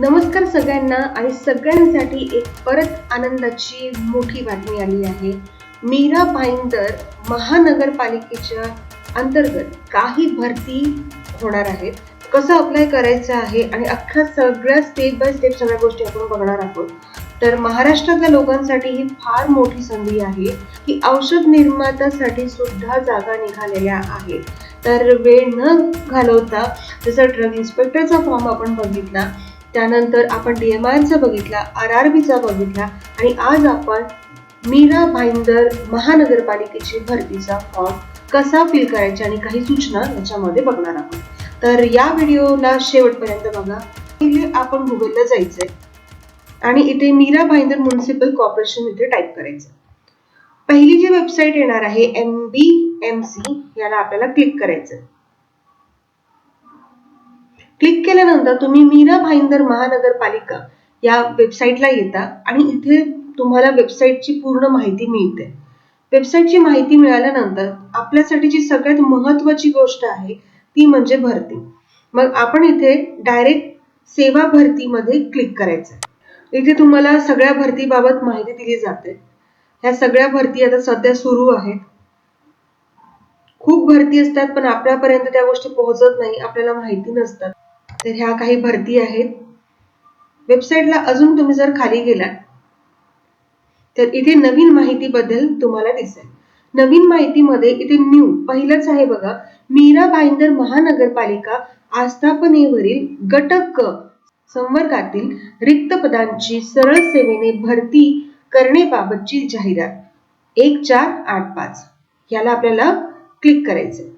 नमस्कार सगळ्यांना आणि सगळ्यांसाठी एक परत आनंदाची मोठी बातमी आली आहे. मीरा भाईंदर महानगरपालिकेच्या अंतर्गत काही भरती होणार आहेत. कसं अप्लाय करायचं आहे आणि अख्ख्या सगळ्या स्टेप बाय स्टेप सगळ्या गोष्टी आपण बघणार आहोत. तर महाराष्ट्रातल्या लोकांसाठी ही फार मोठी संधी आहे की औषध निर्मात्यासाठी सुद्धा जागा निघालेल्या आहेत. तर वेळ न घालवता जसं ड्रग इन्स्पेक्टरचा फॉर्म आपण बघितला त्यानंतर आपण डी एम आयचा बघितला आर आर बीचा बघितला आणि आज आपण मीरा भाईंदर महानगरपालिकेची भरतीचा फॉर्म कसा फिल करायचा आणि काही सूचना याच्यामध्ये बघणार आहोत. तर या व्हिडिओला शेवटपर्यंत बघा. पहिले आपण गुगलला जायचंय आणि इथे मीरा भाईंदर म्युन्सिपल कॉर्पोरेशन इथे टाईप करायचं पहिली जी वेबसाईट येणार आहे एम बी एम सी याला आपल्याला क्लिक करायचं क्लिक केल्यानंतर तुम्ही मीरा भाईंदर महानगरपालिका या वेबसाईटला येता आणि इथे तुम्हाला वेबसाईटची पूर्ण माहिती मिळते. वेबसाईटची माहिती मिळाल्यानंतर आपल्यासाठी जी सगळ्यात महत्वाची गोष्ट आहे ती म्हणजे भरती. मग आपण इथे डायरेक्ट सेवा भरतीमध्ये क्लिक करायचं. इथे तुम्हाला सगळ्या भरतीबाबत माहिती दिली जाते. ह्या सगळ्या भरती आता सध्या सुरू आहेत. खूप भरती असतात पण आपल्यापर्यंत त्या गोष्टी पोहोचत नाही आपल्याला माहिती नसतात. तर ह्या काही भरती आहेत. वेबसाईटला अजून तुम्ही जर खाली गेलात तर इथे नवीन माहितीबद्दल तुम्हाला दिसेल. नवीन माहितीमध्ये इथे न्यू पहिलंच आहे बघा मीरा भाईंदर महानगरपालिका आस्थापनेवरील घटक संवर्गातील रिक्त पदांची सरळ सेवेने भरती करण्याबाबतची जाहिरात. एक चार आठ पाच. याला आपल्याला क्लिक करायचं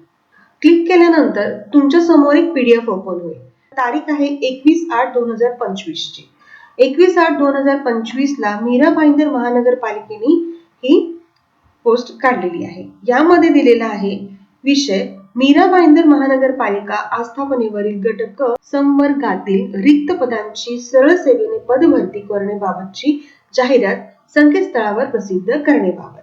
क्लिक केल्यानंतर तुमच्यासमोर एक पीडीएफ ओपन होईल. तारीख आहे एकवीस आठ दोन हजार पंचवीस ची एकवीस आठ दोन हजार पंचवीस ला मीरा भाईंदर महानगरपालिकेने ही पोस्ट काढलेली आहे. यामध्ये दिलेला आहे विषय मीरा भाईंदर महानगरपालिका आस्थापनेवरील घटक संवर्गातील रिक्त पदांची सरळ सेवेने पदभरती करण्याबाबतची जाहिरात संकेतस्थळावर प्रसिद्ध करण्याबाबत.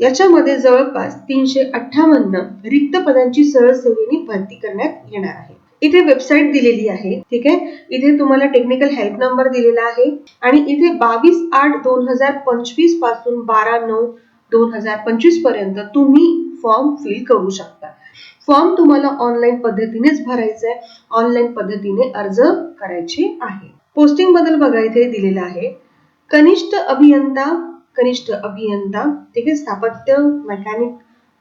याच्यामध्ये जवळपास तीनशे अठ्ठावन्न रिक्त पदांची सरळ सेवेने भरती करण्यात येणार आहे. इथे वेबसाईट दिलेली आहे ठीक आहे? इथे तुम्हाला टेक्निकल हेल्प नंबर दिलेला आहे. आणि इथे बावीस आठ दोन हजार पंचवीसपासून बारा नऊ दोन हजार पंचवीसपर्यंत तुम्ही फॉर्म फिल करू शकता. फॉर्म तुम्हाला ऑनलाईन पद्धतीनेच भरायचा आहे ऑनलाईन पद्धतीने अर्ज करायचे आहे. पोस्टिंगबद्दल बघा इथे दिलेलं आहे. कनिष्ठ अभियंता कनिष्ठ अभियंता ठीक आहे? स्थापत्य मेकॅनिक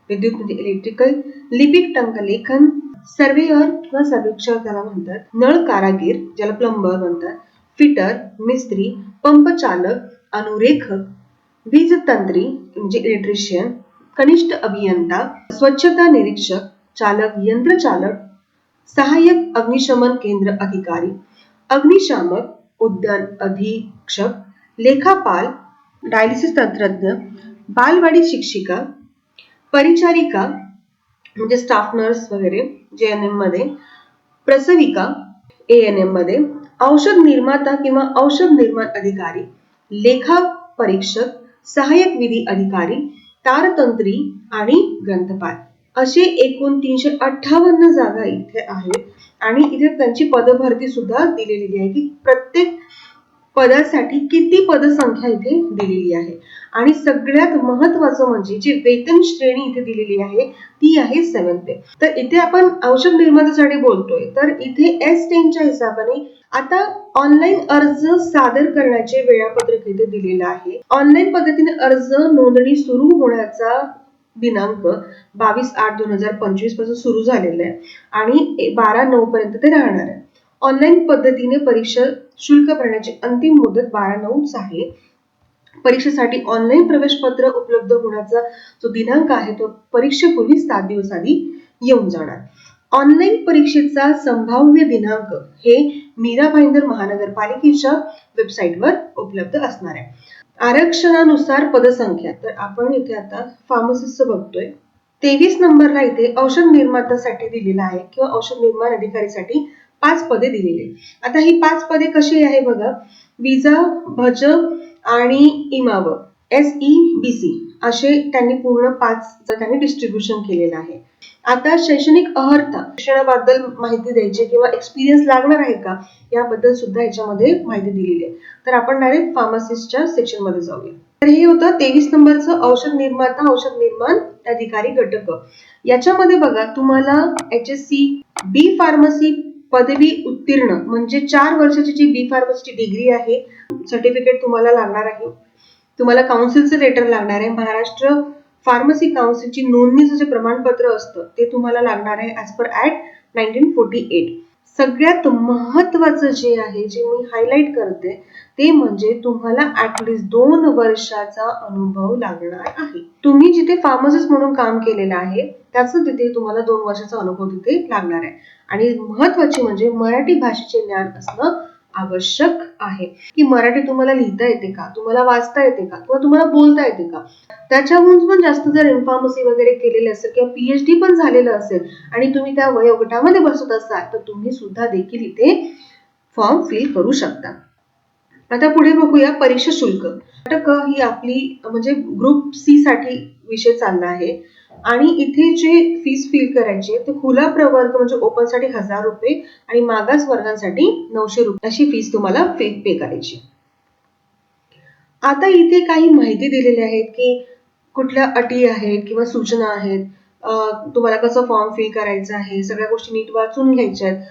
विद्युत म्हणजे इलेक्ट्रिकल लिपिक टंकलेखन सर्वेयर किंवा सर्वेक्षक त्याला म्हणतात नळ कारागीर ज्याला प्लंबर म्हणतात फिटर मिस्त्री पंप चालक अनुरेखक वीज तंत्री म्हणजे इलेक्ट्रिशियन कनिष्ठ अभियंता स्वच्छता निरीक्षक चालक यंत्रचालक सहाय्यक अग्निशमन केंद्र अधिकारी अग्निशामक उद्यान अधीक्षक लेखापाल डायलिसिस तंत्रज्ञ बालवाडी शिक्षिका परिचारिका म्हणजे स्टाफ नर्स वगैरे जे एन एममध्ये प्रसविका ए एन एममध्ये औषध निर्माता किंवा औषध निर्माण अधिकारी लेखा परीक्षक सहाय्यक विधी अधिकारी तारतंत्री आणि ग्रंथपाल. असे एकूण तीनशे अठ्ठावन्न जागा इथे आहेत. आणि इथे त्यांची पदभरती सुद्धा दिलेली आहे की प्रत्येक पदासाठी किती पदसंख्या इथे दिलेली आहे? आणि सगळ्यात महत्वाचं म्हणजे जी वेतन श्रेणी इथे दिलेली आहे ती आहे सेवन पे तर इथे आपण औषध निर्मात्यासाठी बोलतोय. तर इथे एस टेनच्या हिशोबाने आता ऑनलाईन अर्ज सादर करण्याचे वेळापत्रक इथे दिलेलं आहे. ऑनलाईन पद्धतीने अर्ज नोंदणी सुरू होण्याचा दिनांक बावीस आठ दोन हजार पंचवीसपासून सुरू झालेला आहे. आणि बारा नऊ पर्यंत ते राहणार आहे. ऑनलाईन पद्धतीने परीक्षा शुल्क भरण्याची अंतिम मुदत बारा नऊच आहे. परीक्षेसाठी ऑनलाईन प्रवेशपत्र उपलब्ध होण्याचा जो दिनांक आहे तो परीक्षेपूर्वी सात दिवस आधी येऊन जाणार. ऑनलाईन परीक्षेचा संभाव्य दिनांक हे मीरा भाईंदर महानगरपालिकेच्या वेबसाईटवर उपलब्ध असणार आहे. आरक्षणानुसार पदसंख्या तर आपण इथे आता फार्मसिस्ट बघतोय. तेवीस नंबरला इथे औषध निर्मात्यासाठी दिलेला आहे किंवा औषध निर्माण अधिकारीसाठी पाच पदे दिलेली आता ही पाच पदे कशी आहे बघा. विजा भज आणि इमाव. एस ई बी सी असे त्यांनी पूर्ण पाच त्यांनी डिस्ट्रीब्युशन केलेलं आहे. आता शैक्षणिक अहर्ता शिक्षणाबद्दल माहिती द्यायची किंवा एक्सपिरियन्स लागणार आहे का याबद्दल सुद्धा याच्यामध्ये माहिती दिलेली आहे. तर आपण डायरेक्ट फार्मासिस्टच्या सेक्शनमध्ये जाऊया. तर हे होतं तेवीस नंबरचं औषध निर्माता औषध निर्माण अधिकारी घटक. याच्यामध्ये बघा तुम्हाला H S C B pharmacy पदवी उत्तीर्ण म्हणजे चार वर्षाची जी बी फार्मसीची डिग्री आहे सर्टिफिकेट तुम्हाला लागणार आहे. तुम्हाला काउन्सिलचं लेटर लागणार आहे. महाराष्ट्र फार्मसी काउन्सिलची नोंदणीचं जे प्रमाणपत्र असतं ते तुम्हाला लागणार आहे as per act nineteen forty eight सगळ्यात महत्वाचं जे आहे जे मी हायलाईट करते ते म्हणजे तुम्हाला ऍटलिस्ट दोन वर्षाचा अनुभव लागणार आहे. तुम्ही जिथे फार्मसिस्ट म्हणून काम केलेलं आहे त्याचं तिथे तुम्हाला दोन वर्षाचा अनुभव तिथे लागणार आहे. आणि महत्वाची म्हणजे मराठी भाषेचे ज्ञान असणं आवश्यक आहे. की मराठी तुम्हाला लिहिता येते का? तुम्हाला वाचता येते का? किंवा तुम्हाला बोलता येते का? त्याच्याहून पण जास्त जर इन्फॉर्मसी वगैरे केलेले असेल किंवा पीएचडी पण झालेलं असेल आणि तुम्ही त्या वयोगटामध्ये बसत असाल तर तुम्ही सुद्धा देखील इथे फॉर्म फिल करू शकता. आता पुढे बघूया परीक्षा शुल्क. घटक ही आपली म्हणजे ग्रुप सी साठी विषय चालला आहे. आणि इथे जे फीस फिल करायची ते खुला प्रवर्ग म्हणजे ओपनसाठी हजार रुपये आणि मागास वर्गांसाठी नऊशे रुपये. अशी फीस तुम्हाला फी पे करायची आता इथे काही माहिती दिलेली आहेत की कुठल्या अटी आहेत किंवा सूचना आहेत. तुम्हाला कसं फॉर्म फिल करायचं आहे सगळ्या गोष्टी नीट वाचून घ्यायच्या आहेत.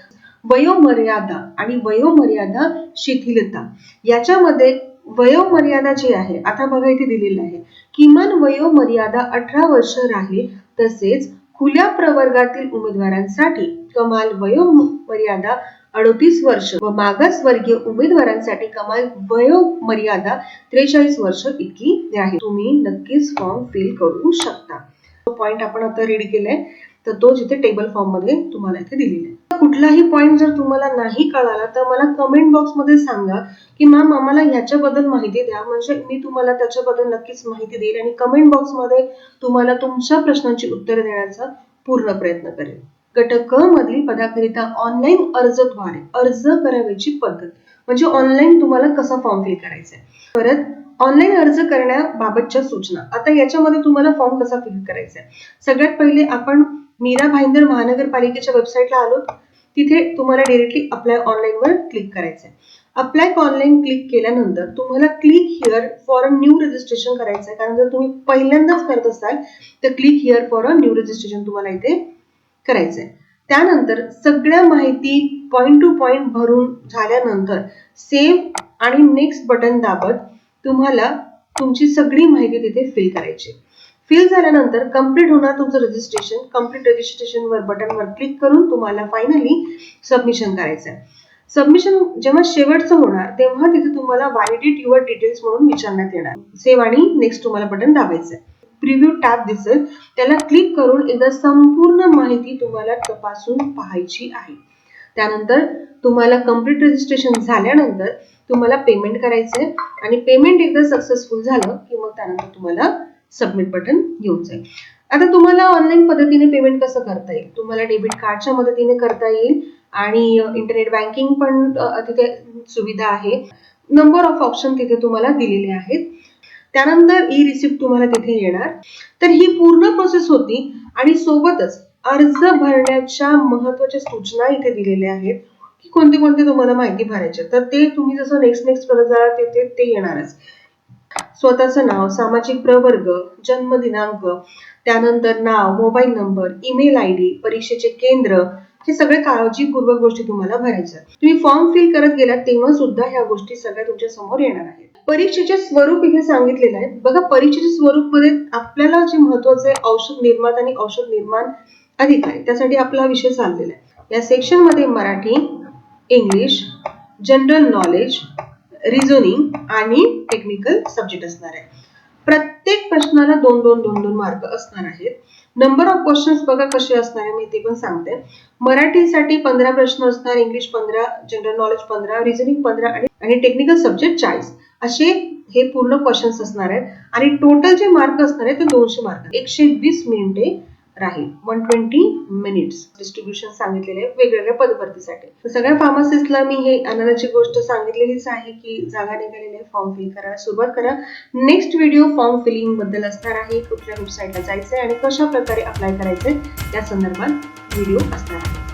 वयोमर्यादा आणि वयोमर्यादा शिथिलता. याच्यामध्ये वयोमर्यादा जी आहे आता बघा इथे दिलेलं आहे. किमान वयोमर्यादा अठरा वर्ष राहील तसेच खुल्या प्रवर्गातील उमेदवारांसाठी कमाल वयोमर्यादा अडतीस वर्ष व मागासवर्गीय उमेदवारांसाठी कमाल वयोमर्यादा त्रेचाळीस वर्ष इतकी आहे तुम्ही नक्कीच फॉर्म फिल करू शकता. पॉइंट आपण आता रीड केलाय तर तो जिथे टेबल फॉर्ममध्ये तुम्हाला इथे दिलेला आहे. कुठलाही पॉईंट जर तुम्हाला नाही कळाला तर मला कमेंट बॉक्समध्ये सांगा की मॅम आम्हाला ह्याच्याबद्दल माहिती द्या. म्हणजे मी तुम्हाला त्याच्याबद्दल नक्कीच माहिती देईल आणि कमेंट बॉक्समध्ये तुम्हाला तुमच्या प्रश्नांची उत्तरे देण्याचा पूर्ण प्रयत्न करेल. गट क मधील पदाकरिता ऑनलाईन अर्जद्वारे अर्ज करावयाची पद्धत. म्हणजे ऑनलाईन तुम्हाला कसा फॉर्म फिल करायचा आहे? परत ऑनलाईन अर्ज करण्याबाबतच्या सूचना. आता याच्यामध्ये तुम्हाला फॉर्म कसा फिल करायचा आहे? सगळ्यात पहिले आपण मीरा भाईंदर महानगरपालिकेच्या वेबसाईटला आलो. तिथे तुम्हाला डिरेक्टली अप्लाय ऑनलाईन वर क्लिक करायचं आहे अप्लाय ऑनलाईन क्लिक केल्यानंतर तुम्हाला click here for a new registration करायचं आहे कारण जर तुम्ही पहिल्यांदाच करत असाल तर click here for a new registration तुम्हाला इथे करायचं आहे त्यानंतर सगळ्या माहिती पॉइंट टू पॉइंट भरून झाल्यानंतर सेव्ह आणि नेक्स्ट बटन दाबत तुम्हाला तुमची सगळी माहिती तिथे फिल करायची. फिल झाल्यानंतर कंप्लीट होणार तुमचं रजिस्ट्रेशन कंप्लीट रजिस्ट्रेशनवर बटनवर क्लिक करून तुम्हाला फायनली सबमिशन करायचं आहे सबमिशन जेव्हा शेवटचं होणार तेव्हा तिथे तुम्हाला व्हॅलिडेट युअर डिटेल्स म्हणून विचारण्यात येणार. सेव्ह आणि नेक्स्ट तुम्हाला बटन दाबायचं आहे प्रिव्ह्यू टॅब दिसेल. त्याला क्लिक करून एकदा संपूर्ण माहिती तुम्हाला तपासून पाहायची आहे. त्यानंतर तुम्हाला कंप्लीट रजिस्ट्रेशन झाल्यानंतर तुम्हाला पेमेंट करायचं आहे आणि पेमेंट एकदा सक्सेसफुल झालं की मग त्यानंतर तुम्हाला सबमिट बटन येऊन जाईल. आता तुम्हाला ऑनलाईन पद्धतीने पेमेंट कसं करता येईल? तुम्हाला डेबिट कार्डच्या मदतीने करता येईल आणि इंटरनेट बँकिंग पण तिथे सुविधा आहे. नंबर ऑफ ऑप्शन तिथे तुम्हाला दिलेले आहेत. त्यानंतर ई रिसिप्ट तुम्हाला तिथे येणार. तर ही पूर्ण प्रोसेस होती आणि सोबतच अर्ज भरण्याच्या महत्त्वाच्या सूचना इथे दिलेल्या आहेत की कोणते कोणते तुम्हाला माहिती भरायची तर ते तुम्ही जसं नेक्स्ट नेक्स्ट करत जाणार तिथे ते ते येणारच. स्वतःचं नाव सामाजिक प्रवर्ग जन्म दिनांक त्यानंतर नाव mobile number email I D परीक्षेचे केंद्र हे सगळे काळजीपूर्वक गोष्टी तुम्हाला भरायच्या तुम्ही फॉर्म फिल करत गेलात तेव्हा सुद्धा ह्या गोष्टी सगळ्या तुमच्यासमोर येणार आहेत. परीक्षेचे स्वरूप इथे सांगितलेलं आहे. बघा परीक्षेचे स्वरूपमध्ये आपल्याला जे महत्वाचं आहे औषध निर्माता आणि औषध निर्माण अधिकारी त्यासाठी आपला विषय चाललेला आहे. या सेक्शनमध्ये Marathi English general knowledge reasoning आणि टेक्निकल सब्जेक्ट असणार आहे. प्रत्येक प्रश्नाला दोन दोन दोन दोन मार्क असणार आहेत. नंबर ऑफ क्वेश्चन्स बघा कसे असणार आहे मी ते पण सांगते. मराठीसाठी पंधरा प्रश्न असणार इंग्लिश पंधरा जनरल नॉलेज पंधरा रिझनिंग पंधरा आणि आणि टेक्निकल सब्जेक्ट चाळीस. असे हे पूर्ण क्वेश्चन्स असणार आहेत. आणि टोटल जे मार्क असणार आहेत ते दोनशे मार्क एकशे वीस मिनिटे राहील. वन ट्वेंटी मिनिट्स डिस्ट्रीब्युशन सांगितलेले आहे वेगवेगळ्या पदभरतीसाठी. तर सगळ्या फार्मासिस्टला मी हे आनंदाची गोष्ट सांगितलेलीच आहे की जागा निघालेली आहे फॉर्म फिल करायला सुरुवात करा. नेक्स्ट व्हिडिओ फॉर्म फिलिंगबद्दल असणार आहे. कुठल्या वेबसाईटला जायचंय आणि कशा प्रकारे अप्लाय करायचंय या संदर्भात व्हिडिओ असणार आहे.